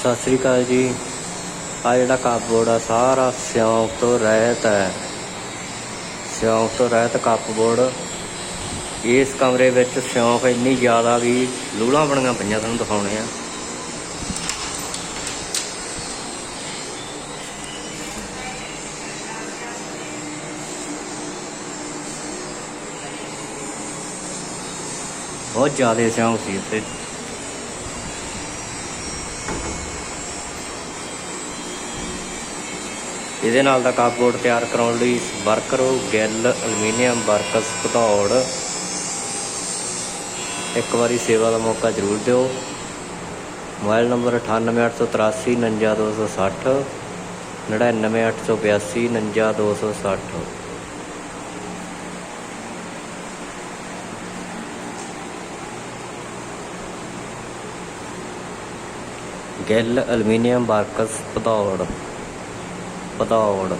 ਸਤਿ ਸ੍ਰੀ ਅਕਾਲ ਜੀ। ਆ ਜਿਹੜਾ ਕਾਪਬੋਰਡ ਆ, ਸਾਰਾ ਸਿਉਂਕ ਤੋਂ ਰਹਿਤ ਹੈ। ਸਿਉਂਕ ਤੋਂ ਰਹਿਤ ਕਾਪਬੋਰਡ ਇਸ ਕਮਰੇ ਵਿੱਚ ਸਿਉਂਕ ਇੰਨੀ ਜ਼ਿਆਦਾ ਵੀ ਲੂਲਾਂ ਬਣੀਆਂ ਪਈਆਂ ਤੁਹਾਨੂੰ ਦਿਖਾਉਣੇ ਆ। ਬਹੁਤ ਜ਼ਿਆਦਾ ਸਿਉਂਕ ਸੀ ਇੱਥੇ। ਇਹਦੇ ਨਾਲ ਦਾ ਕੱਪਬੋਰਡ ਤਿਆਰ ਕਰਾਉਣ ਲਈ ਸੰਪਰਕ ਕਰੋ ਗਿੱਲ ਐਲੂਮੀਨੀਅਮ ਵਰਕਸ ਘਟੌੜ ਇੱਕ ਵਾਰੀ ਸੇਵਾ ਦਾ ਮੌਕਾ ਜ਼ਰੂਰ ਦਿਓ। Mobile number 9883 99260 99882 99260 Gill aluminium works Bhadaur Bhadaur